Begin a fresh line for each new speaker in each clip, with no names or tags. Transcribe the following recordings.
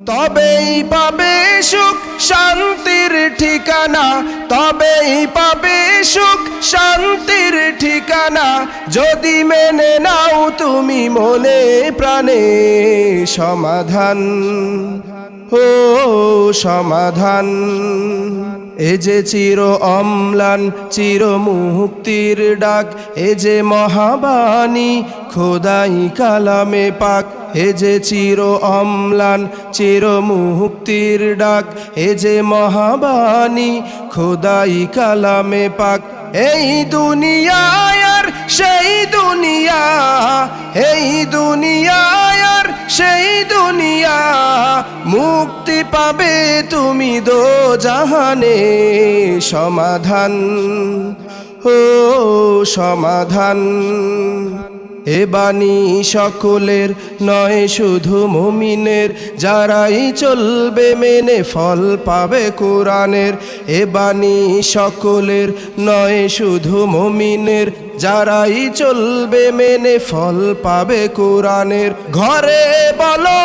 তবেই পাবে সুখ শান্তির ঠিকানা, তবেই পাবে সুখ শান্তির ঠিকানা। যদি মেনে নাও তুমি মনে প্রাণে সমাধান, ও সমাধান। এ যে চির অম্লান, চির মুক্তির ডাক, এ যে মহাবাণী, খোদাই কালামে পাক এ যে চির অম্লান, চির মুক্তির ডাক এ যে মহাবাণী, খোদাই কালামে পাক। এই দুনিয়ায় সেই দুনিয়া, এই দুনিয়ায় সেই দুনিয়া, মুক্তি পাবে তুমি দো জাহানে। সমাধান, ও সমাধান। এ বাণী সকলের নয়, শুধু মুমিনের। যারাই চলবে মেনে ফল পাবে কোরআনের। এ বাণী সকলের নয়, শুধু মুমিনের। যারাই চলবে মেনে ফল পাবে কোরআনের। ঘরে বলো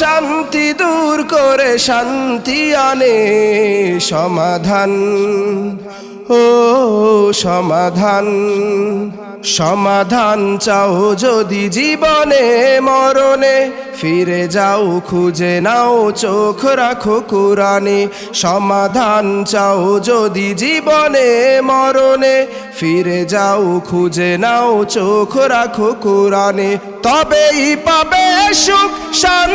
অশান্তি দূর করে শান্তি আনে সমাধান। ও সমাধান সমাধান চাও যদি জীবনে মরণে, ফিরে যাও, খুঁজে নাও, চোখ রাখো কোরআনে। সমাধান চাও যদি জীবনে মরণে, ফিরে যাও, খুঁজে নাও, চোখ রাখো কোরআনে। তবেই পাবে সুখ